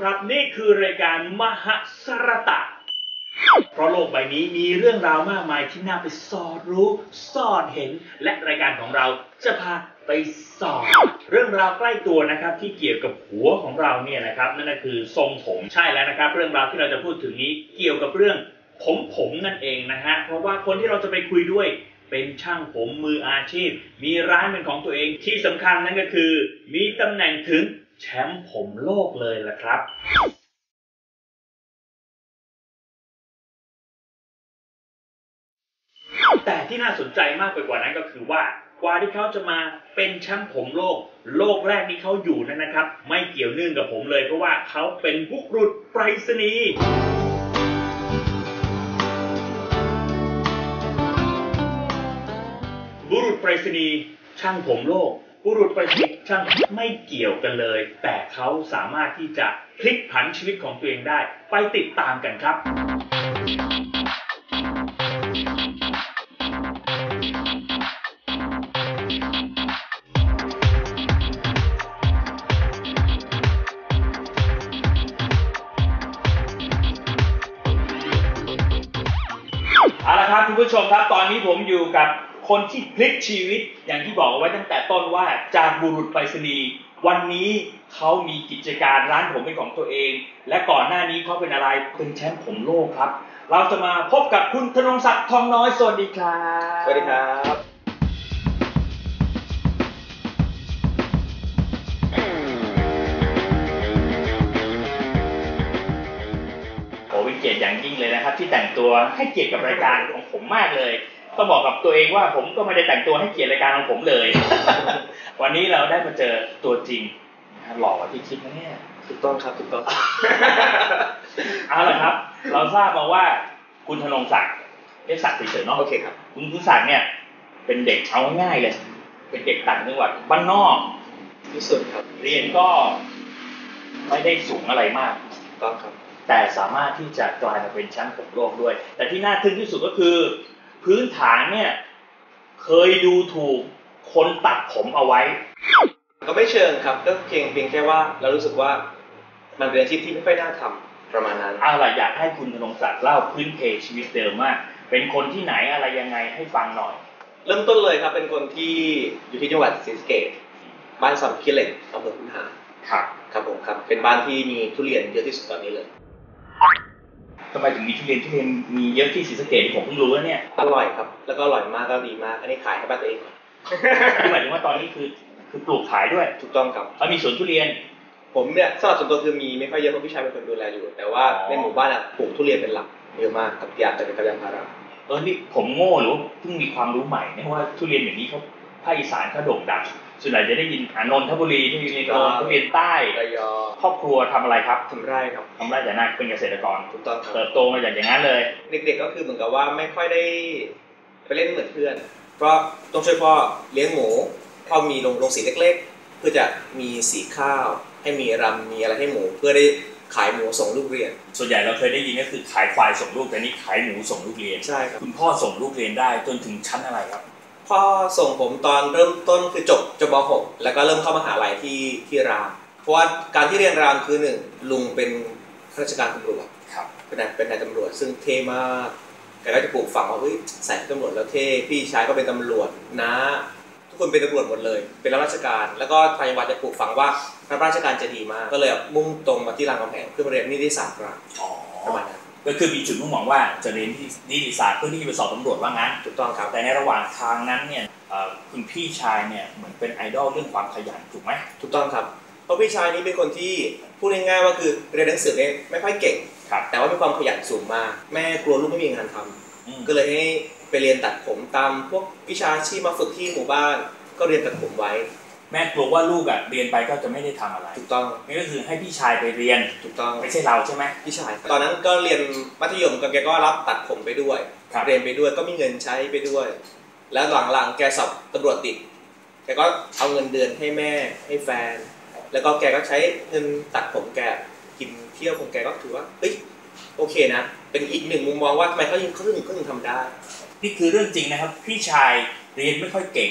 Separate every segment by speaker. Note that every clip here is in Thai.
Speaker 1: ครับนี่คือรายการมหสรตะ เพราะโลกใบนี้มีเรื่องราวมากมายที่น่าไปสอดรู้ สอดเห็น และรายการของเราจะพาไปสอดเรื่องราวใกล้ตัวนะครับที่เกี่ยวกับหัวของเราเนี่ยนะครับนั่นก็คือทรงผมใช่แล้วนะครับ เรื่องราวที่เราจะพูดถึงนี้เกี่ยวกับเรื่องผมผมนั่นเองนะฮะเพราะว่าคนที่เราจะไปคุยด้วยเป็นช่างผมมืออาชีพ มีร้านเป็นของตัวเองที่สำคัญนั่นก็คือ มีตำแหน่งถึง แชมป์ผมโลกเลยล่ะครับแต่ที่น่าสนใจมากไปกว่านั้นก็คือว่ากว่าที่เขาจะมาเป็นแชมป์ผมโลก โลกแรกที่เขาอยู่นั่นนะครับ ไม่เกี่ยวเนื่องกับผมเลยเพราะว่าเขาเป็นบุรุษไปรษณีย์บุรุษไปรษณีย์ช่างผมโลก บุรุษไปรษณีย์ช่างไม่เกี่ยวกันเลย แต่เขาสามารถที่จะพลิกผันชีวิตของตัวเองได้ ไปติดตามกันครับ เอาละครับคุณผู้ชมครับ ตอนนี้ผมอยู่กับ คนที่พลิกชีวิตอย่างที่บอกเอาไว้ตั้งแต่ต้นว่าจากบุรุษไปรษณีย์วันนี้เขามีกิจการร้านผมเป็นของตัวเอง และก่อนหน้านี้เขาเป็นอะไรเป็นแชมป์ผมโลกครับ เราจะมาพบกับคุณธนงศักดิ์ทองน้อยสวัสดีครับ
Speaker 2: สวัสดีครับ
Speaker 1: โอ้วิเกียรติอย่างยิ่งเลยนะครับ ที่แต่งตัวให้เกียรติกับรายการของผมมากเลย ต้องบอกกับตัวเองว่าผมก็ไม่ได้แต่งตัวให้เกียรติรายการของผมเลย วันนี้เราได้มาเจอตัวจริงหล่อกว่าที่คิดนะเนี่ย
Speaker 2: ถูกต้องครับถูกต้อง
Speaker 1: เอาละครับ เราทราบมาว่าคุณธนงศักดิ์เรียกศักดิ์เฉยๆเนาะ
Speaker 2: โอเคครับ
Speaker 1: คุณคุณศักดิ์เนี่ย เป็นเด็กเอาง่ายๆเลย เป็นเด็กต่างจังหวัดบ้านนอก
Speaker 2: ที่สุดครับ
Speaker 1: เรียนก็ไม่ได้สูงอะไรมาก
Speaker 2: ถูกต้องครับ
Speaker 1: แต่สามารถที่จะกลายมาเป็นแชมป์ผมโลกด้วย แต่ที่น่าทึ่งที่สุดก็คือ พื้นฐานเนี่ย เคยดูถูกคนตัดผมเอาไว้
Speaker 2: ก็ไม่เชิงครับก็เพียงเพียงแค่ว่าเรารู้สึกว่ามันเป็นอาชีพที่ไม่ค่อยน่าทำประมาณนั้น
Speaker 1: เอาล่ะอยากให้คุณธนงศักดิ์เล่าพื้นเพชีวิตเดิมมาก เป็นคนที่ไหนอะไรยังไงให้ฟังหน่อย
Speaker 2: เริ่มต้นเลยครับเป็นคนที่อยู่ที่จังหวัดศรีสะเกษบ้านสำคิเหล็กอำเภอขุนหาร
Speaker 1: ครับ
Speaker 2: ครับผมครับ เป็นบ้านที่มีทุเรียนเยอะที่สุดตอนนี้เลย
Speaker 1: ทำไมถึงมีทุเรียนทุเรียนมีเยอะที่ศรีสะเกษผมเพิ่งรู้ว่าเนี่ย
Speaker 2: อร่อยครับ แล้วก็อร่อยมากก็ดีมาก อันนี้ขายให้บ้านตัวเองก่อน
Speaker 1: คือหมายถึงว่าตอนนี้คือคือปลูกขายด้วย
Speaker 2: ถูกต้องครับ
Speaker 1: แล้วมีสวนทุเรียน
Speaker 2: ผมเนี่ยสำหรับส่วนตัวคือมีไม่ค่อยเยอะเพราะพี่ชายเป็นคนดูแลอยู่ แต่ว่า
Speaker 1: อ๋อ
Speaker 2: ในหมู่บ้านอะปลูกทุเรียนเป็นหลักเยอะมากครับอยากจะเป็นกระยางพารา
Speaker 1: เออนี่ผมโง่หรือว่าเพิ่งมีความรู้ใหม่เนี่ยว่าทุเรียนอย่างนี้เขาภาคอีสานเขาโด่งดัง ส่วนใหญ่จะได้ยินอานนทบุรีทุเรียนโดนทุเรียนใต้
Speaker 2: ระยอง
Speaker 1: ครอบครัวทำอะไรครับ
Speaker 2: ทำไร่ครับ
Speaker 1: ทำไร่แต่นาเป็นเกษตรกร
Speaker 2: ถูกต้องครับ
Speaker 1: เติบโตมาจากอย่างนั้นเลย
Speaker 2: เด็กๆก็คือเหมือนกับว่าไม่ค่อยได้ไปเล่นเหมือนเพื่อน เพราะต้องช่วยพ่อเลี้ยงหมูพ่อมีโรงโรงสีเล็กๆ เพื่อจะมีสีข้าว ให้มีรำมีอะไรให้หมู เพื่อได้ขายหมูส่งลูกเรียน
Speaker 1: ส่วนใหญ่เราเคยได้ยินก็คือขายควายส่งลูกแต่นี่ขายหมูส่งลูกเรียน
Speaker 2: ใช่ครับ
Speaker 1: คุณพ่อส่งลูกเรียนได้จนถึงชั้นอะไรครับ
Speaker 2: พ่อส่งผมตอนเริ่มต้นคือจบจบม .6 แล้วก็เริ่มเข้ามหาลัยที่ที่ราม เพราะว่าการที่เรียนรามคือหนึ่งลุงเป็นข้าราชการตำรวจ
Speaker 1: ครับ
Speaker 2: เป็นนายเป็นนายตำรวจ ซึ่งเท่มากแกก็จะปลูกฝังว่าเฮ้ยใส่ตำรวจแล้วเท่พี่ชายก็เป็นตำรวจนะทุกคนเป็นตำรวจหมดเลย เป็นรับราชการ แล้วก็ทางจังหวัดจะปลูกฝังว่ารับราชการจะดีมากก็เลยมุ่งตรงมาที่รามคำแหงเพื่อมาเรียนนิติศาสตร์ราม
Speaker 1: อ๋อ
Speaker 2: ประมาณนั้น
Speaker 1: ก็คือมีจุดมุ่งหวังว่าจะเรียนที่นิติศาสตร์เพื่อที่จะไปสอบตำรวจว่างั้น
Speaker 2: ถูกต้องครับ
Speaker 1: แต่ในระหว่างทางนั้นเนี่ยเอ่อคุณพี่ชายเนี่ยเหมือนเป็นไอดอลเรื่องความขยันถูกไหม
Speaker 2: ถูกต้องครับเพราะพี่ชายนี้เป็นคนที่พูดง่ายๆว่าคือเรียนหนังสือเนี่ยไม่ค่อยเก่ง
Speaker 1: ครับ
Speaker 2: แต่ว่ามีความขยันสูงมากแม่กลัวลูกไม่มีงานทำ
Speaker 1: อืม
Speaker 2: ก็เลยให้ไปเรียนตัดผมตามพวกวิชาชีพมาฝึกที่หมู่บ้าน ก็เรียนตัดผมไว้
Speaker 1: แม่กลัวว่าลูกอะเรียนไปก็จะไม่ได้ทำอะไร
Speaker 2: ถูกต้อง
Speaker 1: นี่ก็คือให้พี่ชายไปเรียน
Speaker 2: ถูกต้อง
Speaker 1: ไม่ใช่เราใช่ไหม
Speaker 2: พี่ชาย ตอนนั้นก็เรียนมัธยมกับแกก็รับตัดผมไปด้วย
Speaker 1: ครับ
Speaker 2: เรียนไปด้วยก็มีเงินใช้ไปด้วย แล้วหลังๆแกสอบตำรวจติดแกก็เอาเงินเดือนให้แม่ให้แฟน แล้วก็แกก็ใช้เงินตัดผมแกกินเที่ยวของแกก็ถือว่าเฮ้ยโอเคนะ เป็นอีกหนึ่งมุมมองว่าทำไมเขายังเขาถึงเขาถึงทำได้
Speaker 1: นี่คือเรื่องจริงนะครับ พี่ชายเรียนไม่ค่อยเก่ง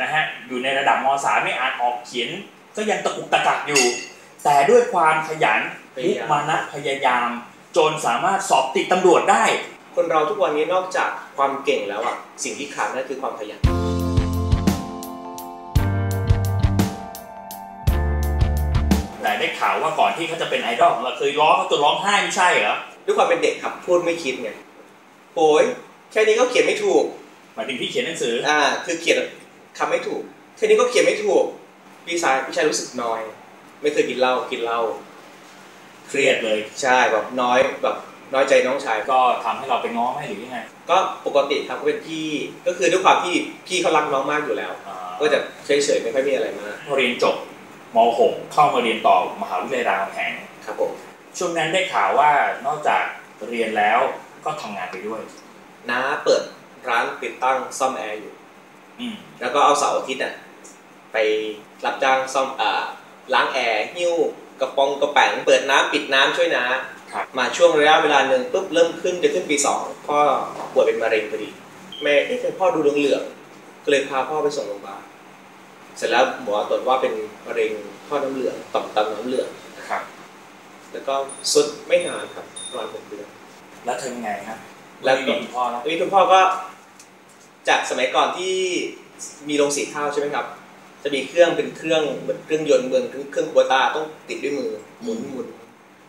Speaker 1: นะฮะอยู่ในระดับม .3 ไม่อ่านออกเขียน ก็ยังตะกุกตะกักอยู่ แต่ด้วยความขยัน
Speaker 2: พยา
Speaker 1: มุ
Speaker 2: ยาม
Speaker 1: มานะพยายาม จนสามารถสอบติดตำรวจได้
Speaker 2: คนเราทุกวันนี้นอกจากความเก่งแล้วอะสิ่งที่ขาดนั่นคือความขยัน
Speaker 1: แต่ได้ข่าวว่าก่อนที่เขาจะเป็นไอดอลของเราเคยร้องเขาจนร้องไห้ไม่ใช่เหรอ
Speaker 2: ด้วยความเป็นเด็กครับพูดไม่คิดไงโอ้ยแค่นี้ก็เขียนไม่ถูก
Speaker 1: หมายถึงพี่เขียนหนังสือ
Speaker 2: อ่าคือเขียน คำไม่ถูกแค่นี้ก็เขียนไม่ถูกพี่ชายพี่ชายรู้สึกน้อย ไม่เคยกินเหล้ากินเหล้า
Speaker 1: เครียดเลย
Speaker 2: ใช่แบบน้อยแบบน้อยใจน้องชาย
Speaker 1: ก็ทำให้เราไปง้อไหมหรือยังไง
Speaker 2: ก็ปกติครับก็เป็นพี่ก็คือด้วยความที่พี่เขารักน้องมากอยู่แล้ว
Speaker 1: อ่า
Speaker 2: ก็จะเฉยๆไม่ค่อยมีอะไรมาก
Speaker 1: พอเรียนจบม .6 เข้ามาเรียนต่อมหาวิทยาลัยรามคำแหง
Speaker 2: ครับผม
Speaker 1: ช่วงนั้นได้ข่าวว่านอกจากเรียนแล้วก็ทำงานไปด้วย
Speaker 2: น้าเปิดร้านติดตั้งซ่อมแอร์อยู่
Speaker 1: อืม
Speaker 2: แล้วก็เอาเสาร์อาทิตย์น่ะไปรับจ้างซ่อมอ่าล้างแอร์หิ้วกระปองกระแป๋งเปิดน้ำปิดน้ำช่วยน้า
Speaker 1: ครับ
Speaker 2: มาช่วงระยะเวลาหนึ่งปุ๊บเริ่มขึ้นจะขึ้นปีสองพ่อป่วยเป็นมะเร็งพอดีแม่เอ๊ะทำไมพ่อดูเหลืองๆก็เลยพาพ่อไปส่งโรงพยาบาลเสร็จแล้วหมอตรวจว่าเป็นมะเร็งท่อน้ำเหลืองต่อมต่อมน้ำเหลือง
Speaker 1: ครับ
Speaker 2: แล้วก็สุดไม่นานครับประมาณหกเดือน
Speaker 1: แล้วเธอยังไงครับ
Speaker 2: แล้ว
Speaker 1: ไม่มีคุณพ่อแล้ว
Speaker 2: ทีนี้คุณพ่อก็ จากสมัยก่อนที่มีโรงสีข้าวใช่ไหมครับ จะมีเครื่องเป็นเครื่องเหมือนเครื่องยนต์เหมือนเครื่องโควตาต้องติดด้วยมือหมุนหมุน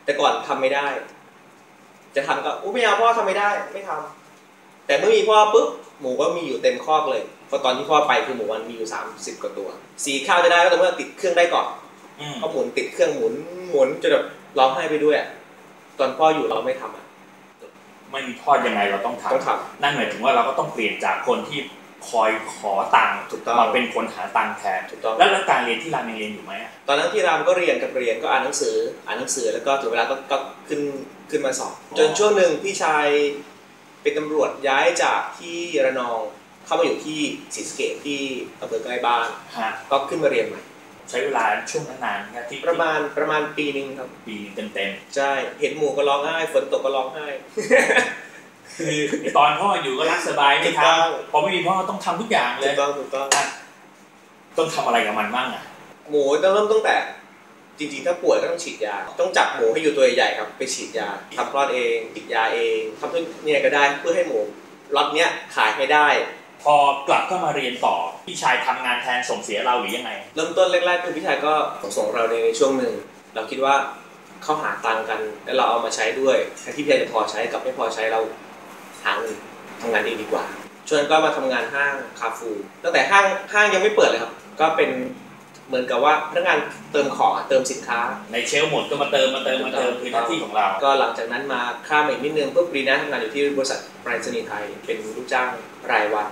Speaker 2: แต่ก่อนทำไม่ได้ จะทำก็อุ้ไม่เอาพ่อทำไม่ได้ไม่ทำแต่เมื่อมีพ่อปุ๊บหมูก็มีอยู่เต็มคอกเลยเพราะตอนที่พ่อไปคือหมูมันมีอยู่สามสิบกว่าตัว สีข้าวจะได้ก็ต่อเมื่อติดเครื่องได้ก่อน
Speaker 1: อืม
Speaker 2: ก็หมุนติดเครื่องหมุนหมุนจนแบบร้องไห้ไปด้วยอะตอนพ่ออยู่เราไม่ทำอะ
Speaker 1: ไม่มีพ่อยังไงเราต้องท
Speaker 2: ต้องทำ
Speaker 1: นั่นหมายถึงว่าเราก็ต้องเปลี่ยนจากคนที่คอยขอตังค์
Speaker 2: ถูกต้อง
Speaker 1: มาเป็นคนหาตังค์แทนำ
Speaker 2: ถูกต้อง
Speaker 1: แล้วแล้วการเรียนที่รามยังเรียนอยู่ไหมอะ
Speaker 2: ตอนนั้นที่รามก็เรียนกับเรียนก็อ่านหนังสืออ่านหนังสือแล้วก็ถึงเวลาก็ก็ขึ้นขึ้นมาสอบจนช่วงหนึ่งพี่ชายเป็นตำรวจย้ายจากที่ระนองเข้ามาอยู่ที่ศรีสะเกษที่อำเภอใกล้บ้าน
Speaker 1: ฮะ
Speaker 2: ก็ขึ้นมาเรียนใหม่
Speaker 1: ใช้เวลาช่วงนั้นนานนะที่
Speaker 2: ประมาณประมาณปีหนึ่งครับ
Speaker 1: ปีเต็มเต็ม
Speaker 2: ใช่ เห็นหมูก็ร้องไห้ฝนตกก็ร้องไห้
Speaker 1: ๆคือตอนพ่ออยู่ก็รักสบายไม่
Speaker 2: ถูก
Speaker 1: ท
Speaker 2: ต้องำ
Speaker 1: พอไม่มีพ่อต้องทำทุกอย่างเล
Speaker 2: ถู
Speaker 1: ย
Speaker 2: กต้องถูกต้อง
Speaker 1: ต้องทำอะไรกับมันบ้างอะ
Speaker 2: หมูต้องเริ่มตั้งแต่ จริงๆ ถ้าป่วยก็ต้องฉีดยา ต้องจับหมูให้อยู่ตัวใหญ่ๆครับ ไปฉีดยาทำคลอดเองฉีดยาเองทำทุกเนี่ยก็ได้เพื่อให้หมูล็อตเนี้ยขายให้ได้
Speaker 1: พอกลับเข้ามาเรียนต่อพี่ชายทำงานแทนส่งเสียเราหรือยังไง
Speaker 2: เริ่มต้นแรกๆคือพี่ชายก็ส่งเราในช่วงหนึ่งเราคิดว่าเขาหาตังค์กัน แล้วเราเอามาใช้ด้วยแทนที่พี่ชายจะพอใช้กับไม่พอใช้เราหาเงินทำงานเองดีกว่าช่วงนั้นก็มาทำงานห้างคาฟูตั้งแต่ห้างห้างยังไม่เปิดเลยครับ ก็เป็นเหมือนกับว่าพนักงานเติมของอะเติมสินค้า
Speaker 1: ในเชลฟ์หมดก็มาเติมมาเติมมาเติมคือหน้าที่ของเรา
Speaker 2: ก็หลังจากนั้นมาข้ามมาอีกนิดนึงปุ๊บปีหน้าทำงานอยู่ที่บริษัทไปรษณีย์ไทย เป็นลูกจ้างรายวัน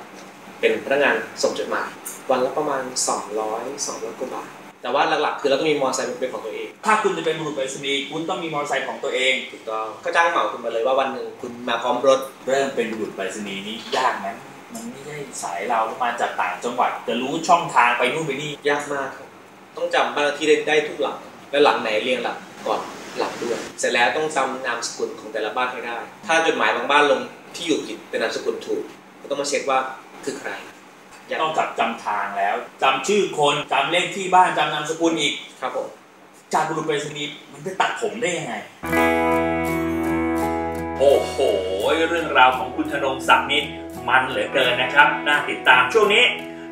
Speaker 2: เป็นพนักงานส่งจดหมาย วันละประมาณ 200 200กว่าบาทแต่ว่าหลักๆคือเราต้องมีมอเตอร์ไซค์เป็นของตัวเอง
Speaker 1: ถ้าคุณจะเป็นบุรุษไปรษณีย์คุณต้องมีมอเตอร์ไซค์ของตัวเอง
Speaker 2: ถูกต้องก็จ้างเหมาคุณมาเลยว่าวันหนึ่งคุณมาพร้อมรถ
Speaker 1: เริ่มเป็นบุรุษไปรษณีย์นี้ยากไหมมันไม่ได้สายเรามาจากต่างจังหวัด จะรู้ช่องทางไปนู่นไปนี่
Speaker 2: ยากมากครับต้องจำบ้านเลขที่ได้ได้ทุกหลังและหลังไหนเรียงหลังก่อนหลังด้วย เสร็จแล้วต้องจำนามสกุลของแต่ละบ้านให้ได้ ถ้าจดหมายบางบ้านลงที่อยู่ผิดแต่นามสกุลถูกก็ต้องมาเช็คว่า คือใครยาก
Speaker 1: นอกจากจำทางแล้วจำชื่อคนจำเลขที่บ้านจำนามสกุลอีก
Speaker 2: ครับผม
Speaker 1: จากบุรุษไปรษณีย์มันไปตัดผมได้ยังไง โอ้โห เรื่องราวของคุณธนงศักดิ์นี่มันเหลือเกินนะครับ น่าติดตามช่วงนี้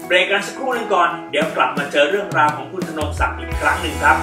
Speaker 1: เบรกกันสักครู่หนึงก่อน เดี๋ยวกลับมาเจอเรื่องราวของคุณธนงศักดิ์อีกครั้งหนึ่งครับ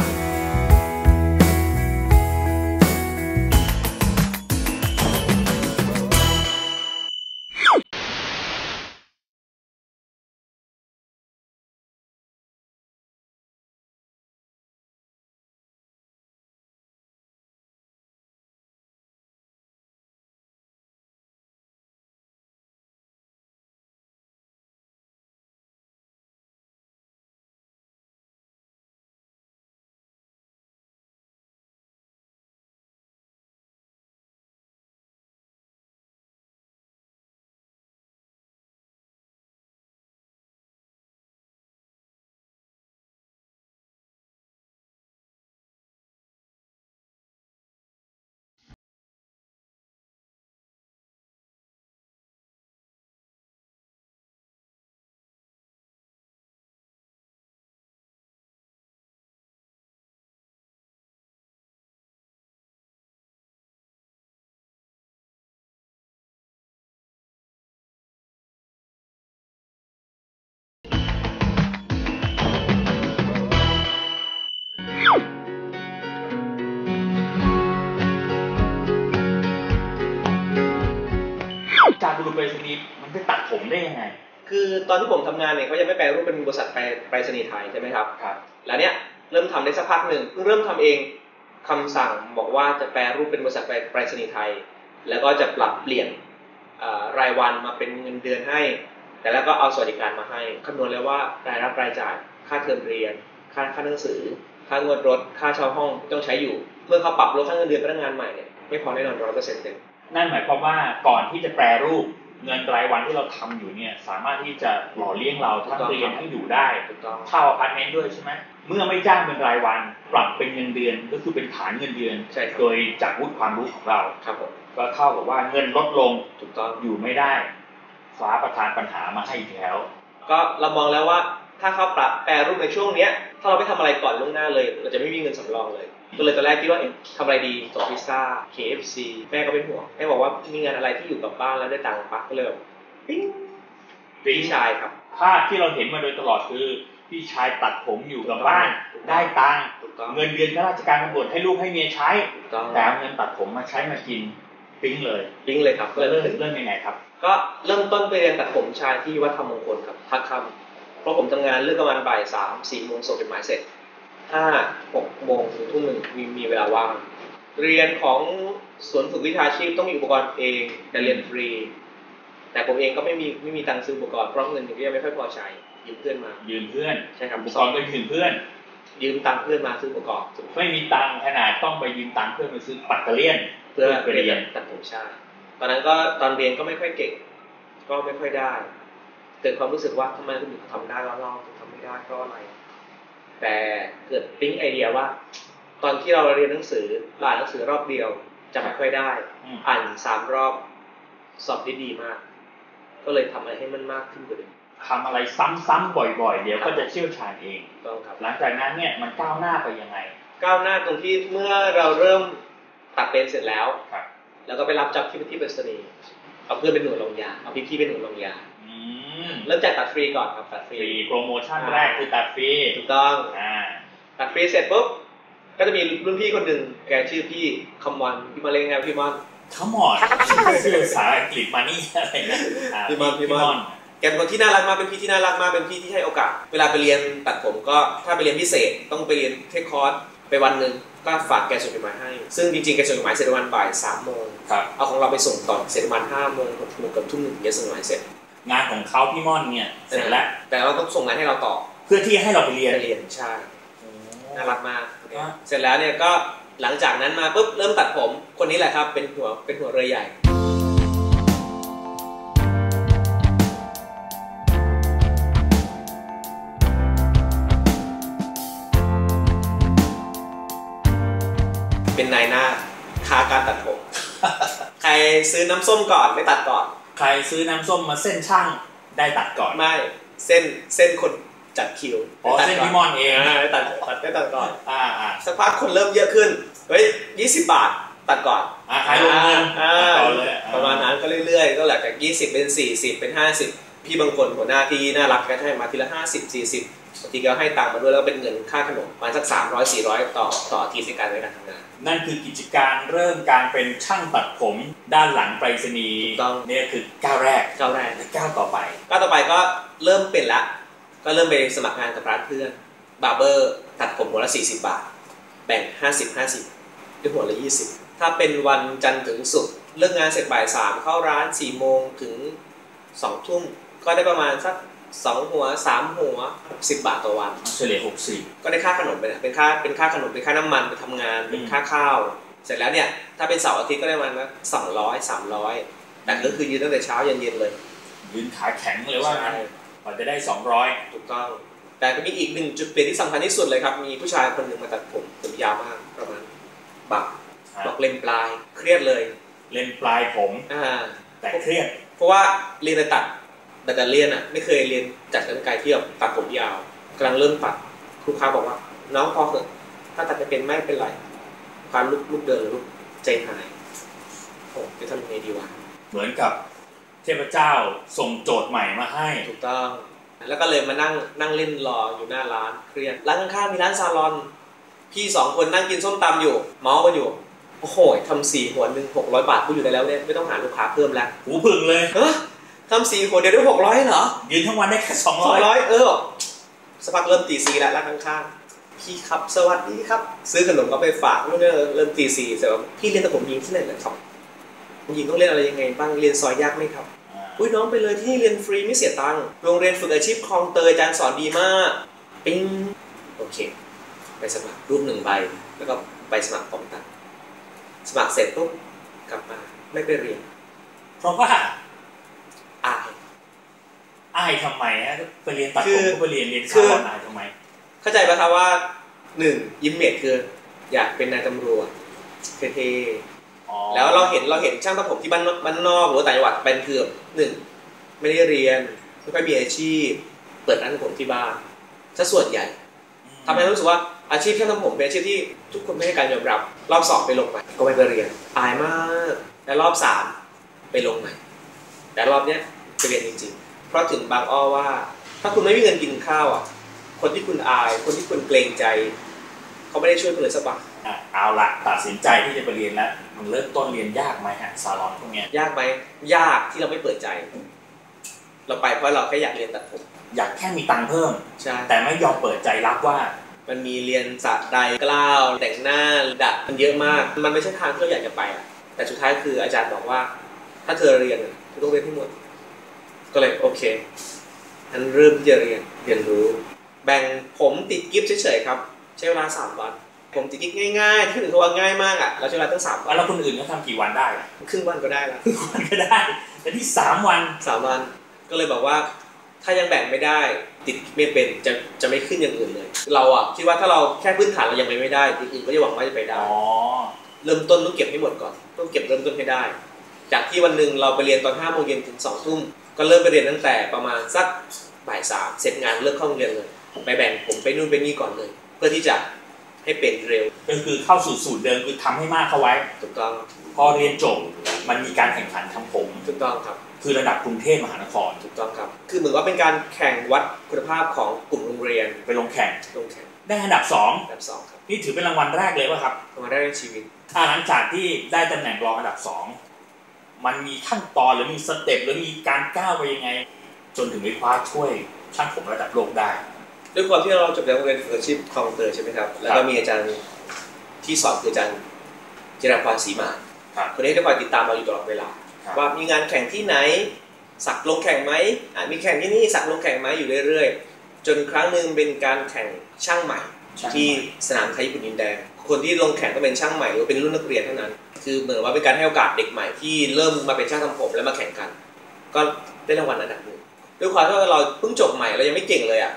Speaker 1: คุณไปรษณีย์มันไปตัดผมได้ยังไง
Speaker 2: คือตอนที่ผมทำงานเนี่ยเขายังไม่แปลรูปเป็นบริษัทไปไปรษณีย์ไทยใช่ไหมครับ
Speaker 1: ครับ
Speaker 2: แล้วเนี่ยเริ่มทำได้สักพักหนึ่งเพิ่งเริ่มทำเองคำสั่งบอกว่าจะแปลรูปเป็นบริษัทไปไปรษณีย์ไทย แล้วก็จะปรับเปลี่ยนเอ่อรายวันมาเป็นเงินเดือนให้ แต่แล้วก็เอาสวัสดิการมาให้คำนวณแล้วว่ารายรับรายจ่ายค่าเทอมเรียน ค่าค่าหนังสือ ค่างวดรถ ค่าเช่าห้องต้องใช้อยู่ เมื่อเขาปรับลดค่าเงินเดือนพนักงานใหม่เนี่ยไม่พอแน่นอนร้อยเปอร์เซ็นต์เต็ม
Speaker 1: นั่นหมายความว่าก่อนที่จะแปรรูปเงินรายวันที่เราทำอยู่เนี่ยสามารถที่จะหล่อเลี้ยงเราทั้งเรียนทั้งอยู่ได้
Speaker 2: ถูกต้อง
Speaker 1: เช่าอพาร์ตเมนต์ด้วยใช่ไหมเมื่อไม่จ้างเป็นรายวันปรับเป็นเงินเดือนก็คือเป็นฐานเงินเดือน
Speaker 2: ใช่ครับ
Speaker 1: โดยจากวุฒิความรู้ของเรา
Speaker 2: ครับผม
Speaker 1: ก็เท่ากับว่าเงินลดลง
Speaker 2: ถูกต้อง
Speaker 1: อยู่ไม่ได้ฟ้าประทานปัญหามาให้อีกแล้ว
Speaker 2: ก็เรามองแล้วว่าถ้าเขาปรับแปรรูปในช่วงเนี้ยถ้าเราไม่ทำอะไรก่อนล่วงหน้าเลย เราจะไม่มีเงินสำรองเลย ก็เลยตอนแรกคิดว่าเอ๊ะทำอะไรดีส่งพิซซ่า KFC แม่ก็เป็นห่วงแม่บอกว่ามีงานอะไรที่อยู่กับบ้านแล้วได้ตังค์ปะก็เลยแบบปิ๊งพี่ชายครับ
Speaker 1: ภาพที่เราเห็นมาโดยตลอดคือพี่ชายตัดผมอยู่กับบ้าน ได้ตังค์
Speaker 2: ถูกต้อง
Speaker 1: เงินเดือนข้าราชการตำรวจให้ลูกให้เมียใช้
Speaker 2: ถูกต้อง
Speaker 1: แต่เอาเงินตัดผมมาใช้มากินปิ๊งเลย
Speaker 2: ปิ๊งเลยครับก็
Speaker 1: เริ่
Speaker 2: เริ่
Speaker 1: ม
Speaker 2: ม
Speaker 1: เริ่มยังไงครับ
Speaker 2: ก็เริ่มต้นไปเรียนตัดผมชายที่วัดธรรมมงคลครับพักค่ำเพราะผมทำงานเรื่องประมาณบ่ายสามสี่โมงส่งจดหมายเสร็จ ห้าหกโมงถึงทุ่มหนึ่งมีมีเวลาว่าง เรียนของสวนฝึกวิชาชีพต้องมีอุปกรณ์เอง แต่เรียนฟรี แต่ผมเองก็ไม่มีไม่มีตังค์ซื้ออุปกรณ์เพราะเงินก็ยังไม่ค่อยพอใช้ยืมเพื่อนมา
Speaker 1: ยืมเพื่อน
Speaker 2: ใช่ครับ
Speaker 1: อุปกรณ์ก็ยืมเพื่อน
Speaker 2: ยืมตังค์เพื่อนมาซื้ออุปกรณ์
Speaker 1: ไม่มีตังค์ขนาดต้องไปยืมตังค์เพื่อนไปซื้อปัตเตอร์เลียน
Speaker 2: เพื่อ
Speaker 1: ไปเรียน
Speaker 2: ตัดผมชายตอนนั้นก็ตอนเรียนก็ไม่ค่อยเก่ง ก็ไม่ค่อยได้เกิดความรู้สึกว่าทำไมคนอื่นเขาทำได้แล้วเราถึงทำไม่ได้เพราะอะไร แต่เกิดปิ๊งไอเดียว่า ตอนที่เราเรียนหนังสืออ่านหนังสือรอบเดียวจะไม่ค่อยได้
Speaker 1: อืม
Speaker 2: อ่านสามรอบสอบได้ดีมาก ก็เลยทำอะไรให้มันมากขึ้นกว่าเดิม
Speaker 1: ทำอะไรซ้ำๆบ่อย ๆ เดี๋ยวก็จะเชี่ยวชาญเอง
Speaker 2: ถูกต้องครับ
Speaker 1: หลังจากนั้นเนี่ยมันก้าวหน้าไปยังไง
Speaker 2: ก้าวหน้าตรงที่เมื่อเราเริ่มตัดเป็นเสร็จแล้ว
Speaker 1: ครับ
Speaker 2: แล้วก็ไปรับจับที่ที่ไปรษณีย์เอาเพื่อนเป็นหน่วยลงยา เอาพี่ๆเป็นหน่วยลงยา
Speaker 1: อืม
Speaker 2: เริ่มจากตัดฟรีก่อนครับตัดฟ
Speaker 1: ฟ
Speaker 2: รี
Speaker 1: รีโปรโมชั่นแรกคือตัดฟรี
Speaker 2: ถูกต้อง
Speaker 1: อ่า
Speaker 2: ตัดฟรีเสร็จปุ๊บก็จะมีรุ่นพี่คนหนึ่งแกชื่อพี่คำวันพี่มาเลงไงพี่มอน
Speaker 1: ทั้งหมดชื่อภาษาอังกฤษมานี่อะไรนะา
Speaker 2: พี่มอนพี่มอนแกเป็นคนที่น่ารักมากเป็นพี่ที่น่ารักมากเป็นพี่ที่ให้โอกาส เวลาไปเรียนตัดผมก็ถ้าไปเรียนพิเศษต้องไปเรียนเทคคอร์สไปวันหนึ่งก็ฝากแกส่งจดหมายให้ ซึ่งจริงๆ แกส่งจดหมายเสร็จประมาณบ่ายสามโมง
Speaker 1: ครับ
Speaker 2: เอาของเราไปส่งต่อเสร็จประมาณห้าโมงหกโมงเกับทุ่มหนึ่งแกส่งจดหมายเสร็จ
Speaker 1: งานของเขาพี่ม่อนเนี่ยเสร็จแล้ว
Speaker 2: แต่เราต้องส่งงานให้เราต่อ
Speaker 1: เพื่อที่ให้เราไปเรียน
Speaker 2: ไปเรียนใช่น่ารักมาก
Speaker 1: อะ
Speaker 2: เสร็จแล้วเนี่ยก็หลังจากนั้นมาปุ๊บเริ่มตัดผม คนนี้แหละครับเป็นหัวเป็นหัวเรือใหญ่เป็นนายหน้าค้าการตัดผม ใครซื้อน้ำส้มก่อนไม่ตัดก่อน
Speaker 1: ใครซื้อน้ำส้มมาเส้นช่างได้ตัดก่อน
Speaker 2: ไม่เส้นเส้นคนจัดคิว
Speaker 1: อ๋อ
Speaker 2: ได้ตัด
Speaker 1: เส้น
Speaker 2: ก่
Speaker 1: พี่ม่อนเองา
Speaker 2: ได้ตัดตัดได้ตัดก่อน
Speaker 1: อ่าอ่า
Speaker 2: สักพักคนเริ่มเยอะขึ้นเฮ้ยยี่สิบบาทตัดก่อน
Speaker 1: อ่าใครลงเงิน
Speaker 2: อ่า
Speaker 1: ตัดก่อนเลย
Speaker 2: ประมาณนั้นก็เรื่อยๆ ก็หลังจากยี่สิบเป็นสี่สิบเป็นห้าสิบพี่บางคนหัวหน้าที่น่ารักก็ให้มาทีละห้าสิบสี่สิบบาง ทีก็ให้ตังค์มาด้วยแล้วก็เป็นเงินค่าขนมประมาณสักสามร้อยสี่ร้อยต่อต่ออาทีในการในการทำงาน
Speaker 1: นั่นคือกิจการเริ่มการเป็นช่างตัดผมด้านหลังไปรษณีย์
Speaker 2: ถูกต้อง
Speaker 1: เนี่ยคือก้าวแรก
Speaker 2: ก้าวแรก
Speaker 1: และก้าวต่อไป
Speaker 2: ก้าวต่อไปก็เริ่มเป็นละ ก็เริ่มไปสมัครงานกับร้านเพื่อนบาร์เบอร์ตัดผมหัวละสี่สิบบาท แบ่งห้าสิบห้าสิบด้วยหัวละยี่สิบถ้าเป็นวันจันทร์ถึงศุกร์เลิกงานเสร็จบ่ายสามเข้าร้านสี่โมงถึงสองทุ่มก็ได้ประมาณสัก สองหัวสามหัวสิบบาทต่อวัน
Speaker 1: เฉลี่ยหกสิบ
Speaker 2: ก็ได้ค่าขนมไปนะเป็นค่าเป็นค่าขนมเป็นค่าน้ำมันไปทำงานเป็น
Speaker 1: อืม
Speaker 2: ค่าข้าว เสร็จแล้วเนี่ยถ้าเป็นเสาร์อาทิตย์ก็ได้ประมาณสองร้อยสามร้อยแต่ก็คือยืนตั้งแต่เช้ายันเย็นเลย
Speaker 1: ยืนขาแข็งเลยว่างั้น
Speaker 2: ใช่
Speaker 1: กว่าจะได้สองร้อย
Speaker 2: ถูกต้อง แต่ก็มีอีกหนึ่งจุดเปลี่ยนที่สำคัญที่สุดเลยครับ มีผู้ชายคนหนึ่งมาตัดผมผมยาวมากประมาณบักบอกเล็มปลาย เครียดเลย
Speaker 1: เล่นปลายผม
Speaker 2: อ่า
Speaker 1: แต่เครียด
Speaker 2: เพราะว่าเรียนแต่ตั ดแต่แต่เรียนอะไม่เคยเรียนจัดกันไกลที่แบบตัดผมยาวกำลังเริ่มตัดครูค้าบอกว่า น้องพอเถอะถ้าตัดจะเป็นไม่เป็นไรความลุกลุกเดินลุกใจหายโอ้จะทำยังไงดีวะ
Speaker 1: เหมือนกับเทพเจ้าส่งโจทย์ใหม่มาให้
Speaker 2: ถูกต้อง แล้วก็เลยมานั่งนั่งเล่นรออยู่หน้าร้านเครียดร้านข้างๆมีร้านซาลอน พี่สองคนนั่งกินส้มตำอยู่ เมาส์กันอยู่โอ้โหทำสี่หัวหนึ่งหกร้อยบาทกูอยู่ได้แล้วเนี่ยไม่ต้องหาลูกค้าเพิ่มแล้ว
Speaker 1: หูพึ่งเลย
Speaker 2: เฮ้ย ทำสี่หัวเดียวได้หกร้อยเหรอ
Speaker 1: ยืนทั้งวันได้แค่สอง
Speaker 2: ส
Speaker 1: ร้
Speaker 2: อ
Speaker 1: องย
Speaker 2: ร้อยเออสักพักเริ่มตีซีแล้วร้านข้างๆพี่ครับสวัสดีครับ ซื้อขนมก็ไปฝากนู่นนี่เริ่มตีซีเสร็จแล้วพี่เรียนแต่ผมยิงที่ไหนเหรอครับผมยิงต้องเรียนอะไรยังไงบ้างเรียนซอยยากไหมครับอุ้ยน้องไปเลยที่นี่เรียนฟรีไม่เสียตังค์โรงเรียนฝึกอาชีพคลองเตยอาจารย์สอนดีมากปิ้งโอเค ไปสมัครรูปหนึ่งใบ แล้วก็ไปสมัครพร้อมกันสมัครเสร็จปุ๊บกลับมาไม่ไปเรียน
Speaker 1: เพราะว่า
Speaker 2: อาย
Speaker 1: อายทำไมฮะไปเรียนตัด
Speaker 2: คื
Speaker 1: ผม
Speaker 2: อ
Speaker 1: ก็ไปเรียนเรียน
Speaker 2: คื
Speaker 1: ซา
Speaker 2: อ
Speaker 1: ลอนอายทำไม
Speaker 2: เข้าใจปะครับว่าหนึ่งยิมเมจคือ อยากเป็นนายตำรวจเท่
Speaker 1: อ๋อ
Speaker 2: ๆแล้วเราเห็นเราเห็นช่างตัดผมที่บ้านนอกบ้านนอกหรือว่าต่างจังหวัดเป็นคือแบบหนึ่งไม่ได้เรียนไม่ค่อยมีอาชีพ เปิดร้านตัดผมที่บ้านซะส่วนใหญ่ทำให้รู้สึกว่าอาชีพช่างทำผมเป็นอาชีพที่ทุกคนไม่ให้การยอมรับ รอบสองไปลงใหม่ก็ไม่ไปเรียนอายมาก แล้วรอบสามไปลงใหม่แต่รอบเนี้ยไปเรียนจริงๆ เพราะถึงบางอ้อว่า ถ้าคุณไม่มีเงินกินข้าวอะ คนที่คุณอาย คนที่คุณเกรงใจ เขาไม่ได้ช่วยคุณเลยสักบาท
Speaker 1: อะเอาละตัดสินใจที่จะไปเรียนแล้วมันเริ่มต้นเรียนยากไหมฮะซาลอนพวกเนี้ย
Speaker 2: ยากไหมยากที่เราไม่เปิดใจ เราไปเพราะเราแค่อยากเรียนตัดผม
Speaker 1: อยากแค่มีตังค์เพิ่ม
Speaker 2: ใช่
Speaker 1: แต่ไม่ยอมเปิดใจรับว่า
Speaker 2: มันมีเรียนสระใดกล้าวแต่งหน้าดัดมันเยอะมาก มันไม่ใช่ทางที่เราอยากจะไปอะแต่สุดท้ายคืออาจารย์บอกว่า ถ้าเธอเรียนอะเธอต้องเรียนให้หมด ก็เลยโอเคฉันเริ่มที่จะเรียนเรียนรู้ แบ่งผมติดกิฟต์เฉยๆครับ ใช้เวลาสามวัน ผมติดกิฟต์ง่ายๆที่อื่นเขาว่าง่ายมากอะเราใช้เวลาตั้งสามวัน
Speaker 1: แล้วคนอื่นเขาทำกี่วันได้อะ
Speaker 2: ครึ่งวันก็ได้แล้ว
Speaker 1: วันก็ได้แต่ที่สามวัน
Speaker 2: สามวัน ก็เลยบอกว่าถ้ายังแบ่งไม่ได้ติดไม่เป็นจะจะไม่ขึ้นอย่างอื่นเลย เราอะคิดว่าถ้าเราแค่พื้นฐานเรายังไปไม่ได้อย่างอื่นก็จะหวังว่าจะไปได้
Speaker 1: อ๋อ
Speaker 2: เริ่มต้นต้องเก็บให้หมดก่อนต้องเก็บเริ่มต้นให้ได้ จากที่วันหนึ่งเราไปเรียนตอนห้าโมงเย็นถึงสองทุ่ม ก็เริ่มไปเรียนตั้งแต่ประมาณสักบ่ายสามเสร็จงานเลิกเข้าโรงเรียนเลยไปแบ่งผมไปนู่นไปนี่ก่อนเลย เพื่อที่จะให้เป็นเร็ว
Speaker 1: ก็คือเข้าสู่สูตรเดิมคือทำให้มากเข้าไว้
Speaker 2: ถูกต้อง
Speaker 1: พอเรียนจบมันมีการแข่งขันทำผม
Speaker 2: ถูกต้องครับ
Speaker 1: คือระดับกรุงเทพมหานคร
Speaker 2: ถูกต้องครับ คือเหมือนว่าเป็นการแข่งวัดคุณภาพของกลุ่มโรงเรียน
Speaker 1: ไปลงแข่ง
Speaker 2: ลงแข่ง
Speaker 1: ได้อันดับสอง
Speaker 2: อันดับสองครับ
Speaker 1: นี่ถือเป็นรางวัลแรกเลยป่ะครับ
Speaker 2: มาได้ในชีวิต
Speaker 1: ถ้าหลังจากที่ได้ตำแหน่งรองอันดับสอง มันมีขั้นตอนหรือมีสเต็ปหรือมีการก้าวไปยังไง จนถึงไปคว้าช่วยช่างผมระดับโลกได้
Speaker 2: ด้วยความที่เราจบจากโรงเรียนฝึกอาชีพคลองเตยใช่ไหมครับ แล้วก็มีอาจารย์ที่สอนคืออาจารย์จิราพรศรีมา
Speaker 1: ครับ
Speaker 2: คนนี้จะคอยติดตามเราอยู่ตลอดเวลา
Speaker 1: ครับ
Speaker 2: ว่ามีงานแข่งที่ไหน สักลงแข่งไหมอะมีแข่งที่นี่สักลงแข่งไหมอยู่เรื่อยๆ จนครั้งหนึ่งเป็นการแข่งช่างใหม่ที่สนามไทยญี่ปุ่นดินแดง คนที่ลงแข่งก็เป็นช่างใหม่หรือว่าเป็นรุ่นนักเรียนเท่านั้น คือเหมือนว่าเป็นการให้โอกาสเด็กใหม่ที่เริ่มมาเป็นช่างทำผมแล้วมาแข่งกัน ก็ได้รางวัลอันดับหนึ่งด้วยความที่ว่าเราเพิ่งจบใหม่เรายังไม่เก่งเลยอะ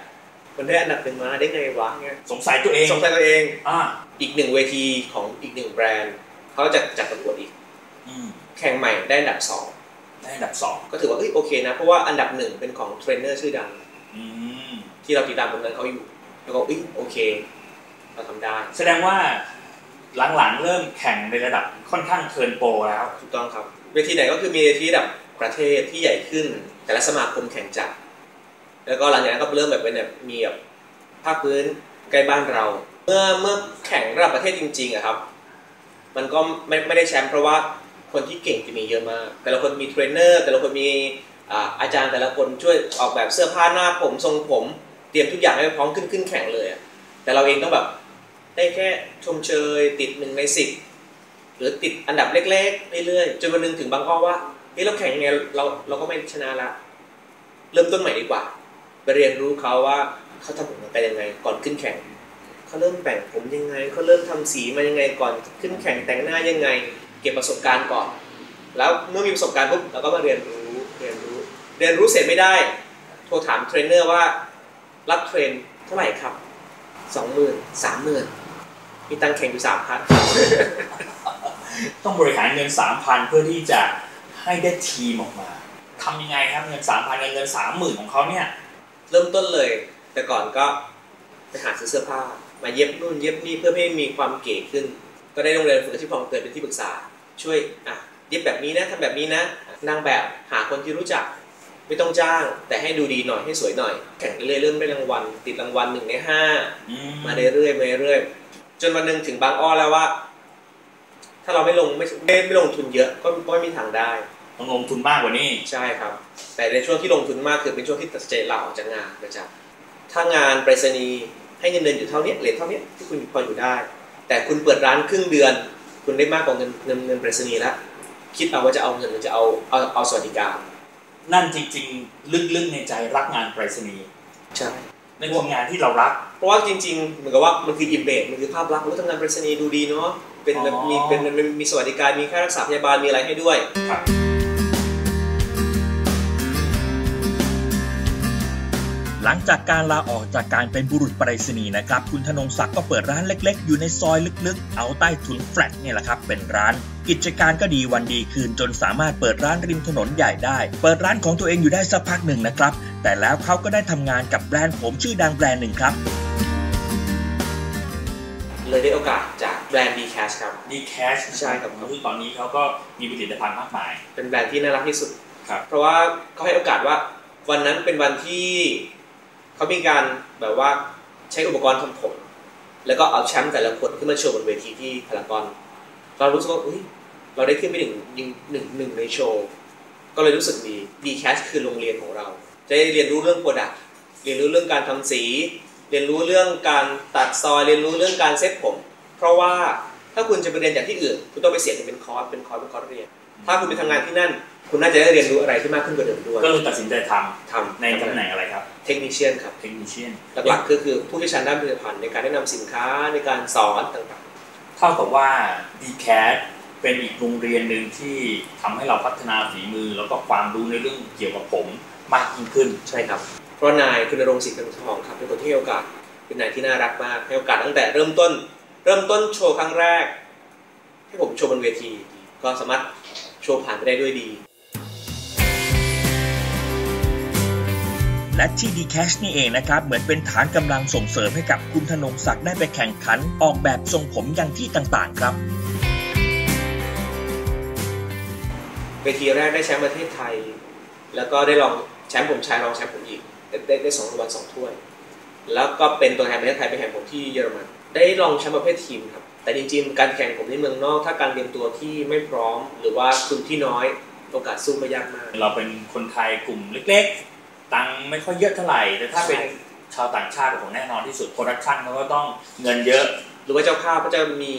Speaker 2: มันได้อันดับหนึ่งมาได้ไงวะเงี้ย
Speaker 1: สงสัยตัวเอง
Speaker 2: สงสัยตัวเอง
Speaker 1: อ่า
Speaker 2: อีกหนึ่งเวทีของอีกหนึ่งแบรนด์เขาจะจัดประกวดอีก
Speaker 1: อืม
Speaker 2: แข่งใหม่ได้อันดับสอง
Speaker 1: ได้อันดับสอง
Speaker 2: ก็ถือว่าเอ้ยโอเคนะ เพราะว่าอันดับหนึ่งเป็นของเทรนเนอร์ชื่อดัง
Speaker 1: อืม
Speaker 2: ที่เราติดตามผลงานเขาอยู่แล้วก็เอ้ยโอเค เราทำได้
Speaker 1: แสดงว่า หลังๆเริ่มแข่งในระดับค่อนข้างเทิร์นโปรแล้ว
Speaker 2: ถูกต้องครับเวทีไหนก็คือมีเวทีระดับประเทศที่ใหญ่ขึ้น แต่ละสมาคมแข่งจัดแล้วก็หลังจากนั้นก็เริ่มแบบเป็นแบบมีแบบภาคพื้นใกล้บ้านเรา เมื่อเมื่อแข่งระดับประเทศจริงๆอะครับ มันก็ไม่ไม่ได้แชมป์เพราะว่าคนที่เก่งจะมีเยอะมาก แต่ละคนมีเทรนเนอร์แต่ละคนมีอาจารย์แต่ละคนช่วยออกแบบเสื้อผ้าหน้าผมทรงผม เตรียมทุกอย่างให้พร้อมขึ้นขึ้นแข่งเลยแต่เราเองต้องแบบ ได้แค่ชมเชยติดหนึ่งในสิบหรือติดอันดับเล็กๆเรื่อยๆจนวันหนึงถึงบางอ้อว่าเฮ้ยเราแข่งยังไงเราเราก็ไม่ชนะละเริ่มต้นใหม่ดีกว่า ไปเรียนรู้เขาว่าเขาทำผมกันยังไง ก่อนขึ้นแข่งเขาเริ่มแบ่งผมยังไงเขาเริ่มทำสีมายังไงก่อนขึ้นแข่งแต่งหน้ายังไง เก็บประสบการณ์ก่อน แล้วเมื่อมีประสบการณ์ปุ๊บเราก็มาเรียนรู้เรียนรู้ เรียนรู้เสร็จไม่ได้ โทรถามเทรนเนอร์ว่ารับเทรนเท่าไหร่ครับสองหมื่นสามหมื่น มีตังค์แข่งอยู่สามพัน
Speaker 1: ต้องบริหารเงินสามพันเพื่อที่จะให้ได้ทีมออกมาทำยังไงครับเงินสามพันกับเงินสามหมื่นของเขาเนี่ย
Speaker 2: เริ่มต้นเลย แต่ก่อนก็ไปหาซื้อเสื้อผ้า มาเย็บนู่นเย็บนี่เพื่อให้มีความเก๋ขึ้น ก็ได้โรงเรียนฝึกอาชีพคลองเตยเป็นที่ปรึกษา ช่วยอะเย็บแบบนี้นะทำแบบนี้นะนางแบบหาคนที่รู้จักไม่ต้องจ้าง แต่ให้ดูดีหน่อยให้สวยหน่อย แข่งไปเรื่อยเริ่มได้รางวัล ติดรางวัลหนึ่งในห้า
Speaker 1: อื
Speaker 2: มาเรื่อยๆมาเรื่อยๆ จนวันหนึ่งถึงบางอ้อแล้วว่าถถ้าเราไม่ลงไม่ไม่ไม่ลงทุนเยอะก็ก็ไม่มีทางได้
Speaker 1: ต้องลงทุนมากกว่านี้
Speaker 2: ใช่ครับ แต่ในช่วงที่ลงทุนมากคือเป็นช่วงที่ตัดสินใจลาออกจากงานนะครับถ้างานไปรษณีย์ให้เงินเดือนอยู่เท่านี้เลทเท่านี้ที่คุณพออยู่ได้ แต่คุณเปิดร้านครึ่งเดือน คุณได้มากกว่าเงินเงินเงินไปรษณีย์แล้วคิดเอาว่าจะเอาเงินหรือจะเอาเอาเอาสวัสดิการ
Speaker 1: นั่นจริง ๆ ลึกๆในใจรักงานไปรษณีย์
Speaker 2: ใช่
Speaker 1: นั่นคืองานที่เรารัก
Speaker 2: เพราะว่าจริงๆเหมือนกับว่ามันคืออิมเมจมันคือภาพลักษณ์ว่าทำงานไปรษณีย์ดูดีเนาะเป็น
Speaker 1: อ๋อ
Speaker 2: มีเป็นเป็นมีสวัสดิการมีค่ารักษาพยาบาลมีอะไรให้ด้วย
Speaker 1: ครับ
Speaker 3: หลังจากการลาออกจากการเป็นบุรุษไปรษณีย์นะครับ คุณธนงศักดิ์ก็เปิดร้านเล็กๆ อยู่ในซอยลึกๆ เอาใต้ถุนแฟลตเนี่ยแหละครับ เป็นร้าน กิจการก็ดีวันดีคืนจนสามารถเปิดร้านริมถนนใหญ่ได้ เปิดร้านของตัวเองอยู่ได้สักพักหนึ่งนะครับ แต่แล้วเขาก็ได้ทำงานกับแบรนด์ผมชื่อดังแบรนด์หนึ่งครับ
Speaker 2: เลยได้โอกาสจากแบรนด์ d c a s h ครับ
Speaker 1: ดีแคช
Speaker 2: ใช่ครับ
Speaker 1: ซึ่งตอนนี้เขาก็มีผลิตภัณฑ์มากมาย
Speaker 2: เป็นแบรนด์ที่น่ารักที่สุด
Speaker 1: ครับ
Speaker 2: เพราะว่าเขาให้โอกาสว่าวันนั้นเป็นวันที่ เขามีการแบบว่าใช้อุปกรณ์ทำผม แล้วก็เอาแชมป์แต่ละคนขึ้นมาโชว์บนเวทีที่พารากอนเรารู้สึกว่าอุ้ยเราได้ขึ้นไปหนึ่งหนึ่งหนึ่งหนึ่งในโชว์ ก็เลยรู้สึกดี d c a s h คือโรงเรียนของเรา จะได้เรียนรู้เรื่องโปรดักต์เรียนรู้เรื่องการทำสี เรียนรู้เรื่องการตัดซอย เรียนรู้เรื่องการเซ็ตผม เพราะว่าถ้าคุณจะไปเรียนจากที่อื่น คุณต้องไปเสียเงินเป็นคอร์สเป็นคอร์สเป็นคอร์สเรียน ถ้าคุณไปทำงานที่นั่น คุณน่าจะได้เรียนรู้อะไรที่มากขึ้นกว่าเดิมด้วย
Speaker 1: ก็เลยตัดสินใจท
Speaker 2: ทำำ
Speaker 1: ในตำแหน่งอะไรครับ
Speaker 2: เทคนิชเชียนครับ
Speaker 1: เทคนิชเชียน
Speaker 2: หลักๆก็คือผู้เชี่ยวชาญด้านผลิตภัณฑ์ในการแนะนำสินค้าในการสอนต่าง
Speaker 1: เท่ากับว่า d c a s เป็นอีกโรงเรียนหนึ่งที่ทำให้เราพัฒนาฝีมือ แล้วก็ความรู้ในเรื่องเกี่ยวกับผมมากยิ่งขึ้น
Speaker 2: ๆใช่ครับ เพราะนายคุณณรงค์ศิษย์กันทองครับเป็นคนที่ให้โอกาสเป็นนายที่น่ารักมากให้โอกาสตั้งแต่เริ่มต้น เริ่มต้นโชว์ครั้งแรกให้ผมโชว์บนเวที ก็สามารถโชว์ผ่านไปได้ด้วยดี
Speaker 3: และที่ d c a s h นี่เองนะครับ เหมือนเป็นฐานกำลังส่งเสริมให้กับคุณธนงศักดิ์ได้ไปแข่งขัน ออกแบบทรงผมยังที่ต่างๆ ครับ
Speaker 2: เวทีแรกได้แชมป์ประเทศไทย แล้วก็ได้รองแชมป์ผมชายรองแชมป์ผมอีกได้ได้ได้สองรางวัลสองถ้วย แล้วก็เป็นตัวแทนประเทศไทยไปแข่งผมที่เยอรมัน ได้รองแชมป์ประเภททีมครับ แต่จริงๆ การแข่งผมในเมืองนอก ถ้าการเตรียมตัวที่ไม่พร้อม หรือว่าทุนที่น้อย โอกาสสู้ก็ยากมาก
Speaker 1: เราเป็นคนไทยกลุ่มเล็กๆ ตังค์ไม่ค่อยเยอะเท่าไหร่ แต่ถ้าเป็น
Speaker 2: ใช่
Speaker 1: ชาวต่างชาติผมแน่นอนที่สุดโปรดักชันเขาก็ต้องเงินเยอะ
Speaker 2: หรือว่าเจ้าภาพก็จะมี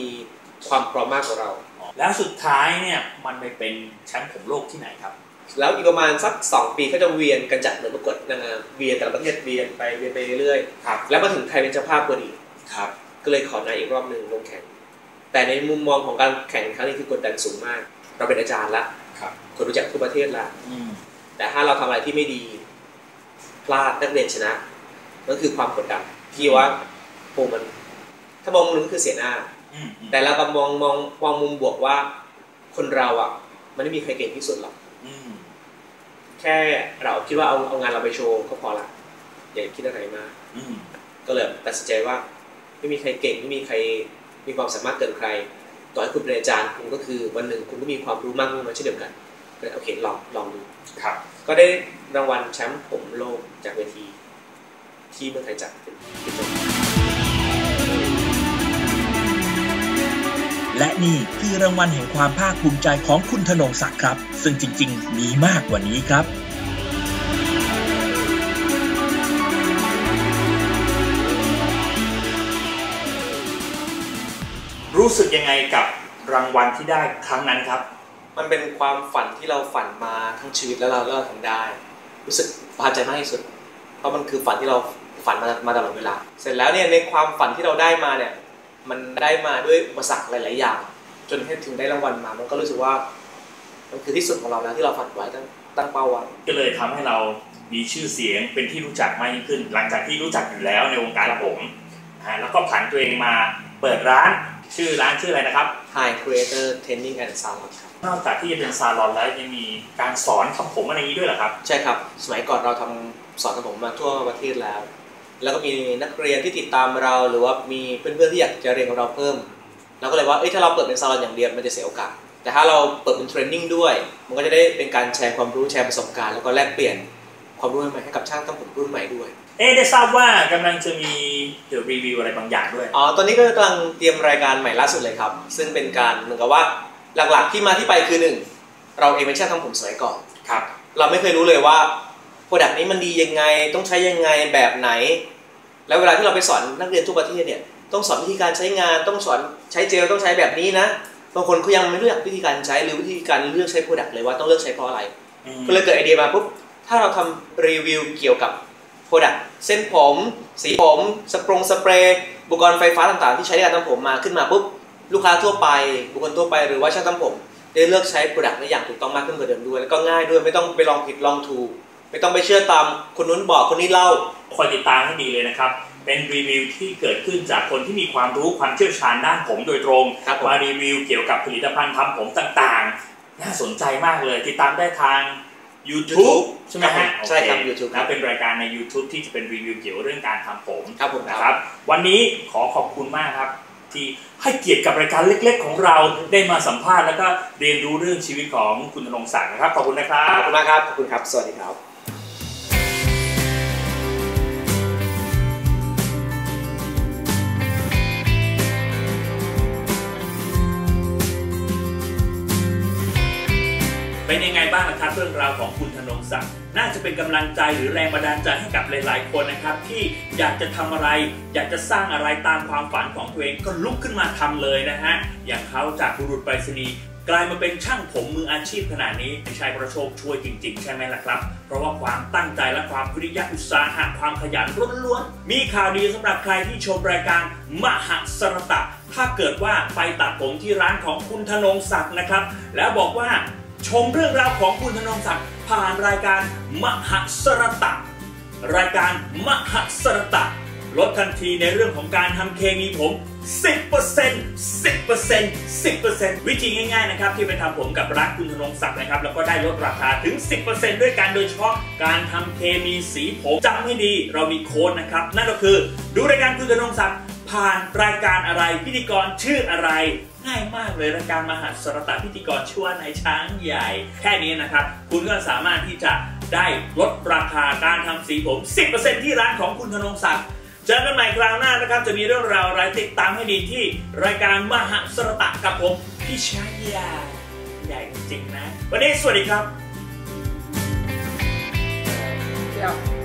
Speaker 2: ความพร้อมมากกว่าเรา
Speaker 1: แล้วสุดท้ายเนี่ยมันไปเป็นแชมป์ผมโลกที่ไหนครับ
Speaker 2: แล้วอีกประมาณสัก 2 ปีก็จะเวียนกันจัดเหมือนประกวดนางงามเวียนแต่ละประเทศเวียนไปเวียนไปเรื่อย
Speaker 1: ครับ
Speaker 2: ๆแล้วมาถึงไทยเป็นเจ้าภาพพอดี
Speaker 1: ครับ
Speaker 2: ก็เลยขอนายอีกรอบหนึ่งลงแข่ง แต่ในมุมมองของการแข่งครั้งนี้คือกดดันสูงมาก เราเป็นอาจารย์ละ
Speaker 1: ครับ
Speaker 2: คนรู้จักทั่วประเทศละ
Speaker 1: อืม
Speaker 2: แต่ถ้าเราทำอะไรที่ไม่ดี พลาดนักเรียนชนะนั่นคือความกดดันที่ว่าโอ้มัน ถ้ามองมุมนึงคือเสียหน้า
Speaker 1: อืมอืม
Speaker 2: แต่เราก็มองมองมองมุมบวกว่า คนเราอะ มันไม่มีใครเก่งที่สุดหรอก
Speaker 1: อืม
Speaker 2: แค่เราคิดว่าเอาเอางานเราไปโชว์ก็พอละอย่าคิดอะไรมาก
Speaker 1: อืม
Speaker 2: ก็เลยตัดสินใจว่า ไม่มีใครเก่งไม่มีใครมีความสามารถเกินใคร ต่อให้คุณเป็นอาจารย์คุณก็คือวันหนึ่งคุณก็มีความรู้มากขึ้นมาเช่นเดียวกัน ก็เลยโอเคลองลองดู
Speaker 1: ครับ
Speaker 2: ก็ได้รางวัลแชมป์ผมโลกจากเวที ที่เมืองไทยจัดเป็นเป็นตัว
Speaker 3: และนี่คือรางวัลแห่งความภาคภูมิใจของคุณธนงศักดิ์ครับ ซึ่งจริง ๆ มีมากกว่านี้ครับ
Speaker 1: รู้สึกยังไงกับรางวัลที่ได้ครั้งนั้นครับ
Speaker 2: มันเป็นความฝันที่เราฝันมาทั้งชีวิตแล้วเราเราทำได้ รู้สึกประทับใจมากที่สุด เพราะมันคือฝันที่เราฝันมามาตลอดเวลา เสร็จแล้วเนี่ยในความฝันที่เราได้มาเนี่ยมันได้มาด้วยอุปสรรคหลาย ๆ อย่าง จนให้ถึงได้รางวัลมา มันก็รู้สึกว่า มันคือที่สุดของเราแล้วที่เราฝันไว้ตั้งตั้งเป้าไว้
Speaker 1: ก็เลยทำให้เรามีชื่อเสียงเป็นที่รู้จักมากยิ่งขึ้น หลังจากที่รู้จักอยู่แล้วในวงการผมแล้วก็ผันตัวเองมาเปิดร้าน ชื่อร้านชื่ออะไรนะครับ
Speaker 2: High Creator Training and Salon ครับ
Speaker 1: นอกจากที่จะเป็นซาลอนแล้วยังมีการสอนทำผมอะไรอย่างนี้ด้วยเหรอครับ
Speaker 2: ใช่ครับ สมัยก่อนเราทำสอนขนมมาทั่วประเทศแล้ว แล้วก็มีนักเรียนที่ติดตามเราหรือว่ามีเพื่อนๆที่อยากจะเรียนกับเราเพิ่ม เราก็เลยว่าเอ้ยถ้าเราเปิดเป็นซาลอนอย่างเดียวมันจะเสียโอกาส แต่ถ้าเราเปิดเป็นเทรนนิ่งด้วย มันก็จะได้เป็นการแชร์ความรู้แชร์ประสบการณ์แล้วก็แลกเปลี่ยน ความรู้ใหม่ๆให้กับช่างทำผมรุ่นใหม่ด้วย
Speaker 1: เอ๊ะได้ทราบว่ากำลังจะมีเดี๋ยวรีวิวอะไรบางอย่างด้วย
Speaker 2: อ๋อ ตอนนี้ก็กำลังเตรียมรายการใหม่ล่าสุดเลยครับ ซึ่งเป็นการเหมือนกับว่าหลักๆที่มาที่ไปคือหนึ่งเราเองเป็นช่างทำผมสมัยก่อน
Speaker 1: ครับ
Speaker 2: เราไม่เคยรู้เลยว่าโปรดักต์นี้มันดียังไง ต้องใช้ยังไงแบบไหน แล้วเวลาที่เราไปสอนนักเรียนทั่วประเทศเนี่ยต้องสอนวิธีการใช้งาน ต้องสอนใช้เจลต้องใช้แบบนี้นะบางคนเขายังไม่รู้จักวิธีการใช้หรือวิธีการเลือกใช้โปรดักต์เลยว่าต้องเลือกใช้เพราะอะไรก็เลยเกิดไอเดียมาปุ๊บ ถ้าเราทำรีวิวเกี่ยวกับโปรดักต์เส้นผม สีผมสปรงสเปรย์อุปกรณ์ไฟฟ้าต่างๆ ที่ใช้ในการทำผมมาขึ้นมาปุ๊บลูกค้าทั่วไป บุคคลทั่วไปหรือว่าช่างทำผมได้เลือกใช้โปรดักต์ได้อย่างถูกต้องมากขึ้นกว่าเดิมด้วย แล้วก็ง่ายด้วยไม่ต้องไปลองผิดลองถูก ไม่ต้องไปเชื่อตามคนนู้นบอกคนนี้เล่า
Speaker 1: คอยติดตามให้ดีเลยนะครับเป็นรีวิวที่เกิดขึ้นจากคนที่มีความรู้ความเชี่ยวชาญด้านผมโดยตรง
Speaker 2: ครับผม
Speaker 1: มารีวิวเกี่ยวกับผลิตภัณฑ์ทำผมต่างๆ น่าสนใจมากเลยติดตามได้ทาง YouTube ใช่ไหมฮะ
Speaker 2: ใช่ครับ
Speaker 1: โอเ YouTube นะเป็นรายการใน YouTube ที่จะเป็นรีวิวเกี่ยวเรื่องการทำผม
Speaker 2: ครับผม
Speaker 1: นะครับ วันนี้ขอขอบคุณมากครับ ที่ให้เกียรติกับรายการเล็ก ๆ ของเราได้มาสัมภาษณ์แล้วก็เรียนรู้เรื่องชีวิตของคุณธนงศักดิ์นะครับขอบคุณนะครั
Speaker 2: ขอบบคุณมากครับขอบคุณครับ สวัสดีครับ
Speaker 1: เป็นยังไงบ้างนะครับเรื่องราวของคุณธนงศักดิ์น่าจะเป็นกำลังใจหรือแรงบันดาลใจให้กับหลาย ๆ คนนะครับ ที่อยากจะทำอะไร อยากจะสร้างอะไรตามความฝันของตัวเองก็ลุกขึ้นมาทำเลยนะฮะอย่างเขาจากบุรุษไปรษณีย์กลายมาเป็นช่างผมมืออาชีพขนาดนี้ชายประโชคช่วยจริง ๆ ใช่ไหมล่ะครับ เพราะว่าความตั้งใจและความวิริยะอุตสาหะความขยันล้วนๆ มีข่าวดีสำหรับใครที่ชมรายการมหาสรตะ ถ้าเกิดว่าไปตัดผมที่ร้านของคุณธนงศักดิ์นะครับ แล้วบอกว่า ชมเรื่องราวของคุณธนงศักดิ์ผ่านรายการมหสรตะ รายการมหสรตะ ลดทันทีในเรื่องของการทำเคมีผม 10% 10% 10%วิธีง่ายๆนะครับที่ไปทำผมกับร้านคุณธนงศักดิ์นะครับ แล้วก็ได้ลดราคาถึง 10%ด้วยกันโดยเฉพาะการทำเคมีสีผมจำให้ดีเรามีโค้ดนะครับ นั่นก็คือดูรายการคุณธนงศักดิ์ผ่านรายการอะไรพิธีกรชื่ออะไร ง่ายมากเลยรายการมหาสรตะพิธีกรชื่ว่านช้างใหญ่ แค่นี้นะครับ คุณก็สามารถที่จะได้ลดราคาการทำสีผม 10%ที่ร้านของคุณธนงศักดิ์เจอกันใหม่คราวหน้านะครับ จะมีเรื่องราวอะไรติดตามให้ดีที่รายการมหาสรตะกับผมพี่ช้างใหญ่ใหญ่จริงนะ วันนี้สวัสดีครับ Yeah.